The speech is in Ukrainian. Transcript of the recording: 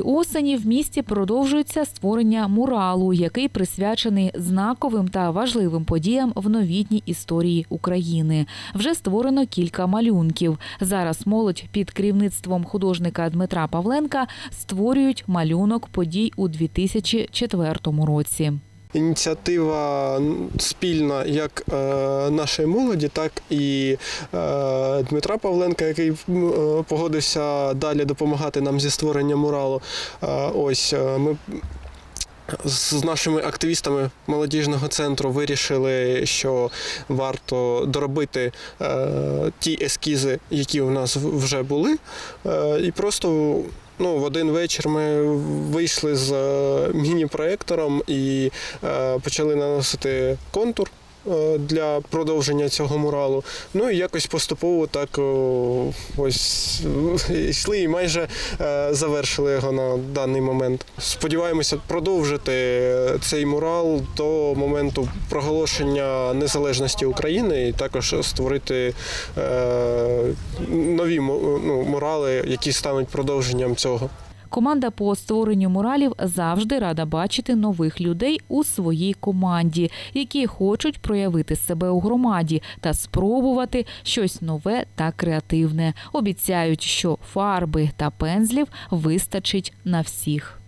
осені в місті продовжується створення муралу, який присвячений знаковим та важливим подіям в новітній історії України. Вже створено кілька малюнків. Зараз молодь під керівництвом художника Дмитра Павленка створюють малюнок подій у 2004 році. Ініціатива спільна як е, нашої молоді, так і е, Дмитра Павленка, який е, погодився далі допомагати нам зі створенням муралу. Ось ми з нашими активістами молодіжного центру вирішили, що варто доробити е, ті ескізи, які у нас вже були, е, і просто. Ну, в один вечір ми вийшли з е, міні-проектором і е, почали наносити контур для продовження цього муралу. Ну і якось поступово так ось йшли і майже е, завершили його на даний момент. Сподіваємося продовжити цей мурал до моменту проголошення незалежності України і також створити е, нові ну, мурали, які стануть продовженням цього. Команда по створенню муралів завжди рада бачити нових людей у своїй команді, які хочуть проявити себе у громаді та спробувати щось нове та креативне. Обіцяють, що фарби та пензлів вистачить на всіх.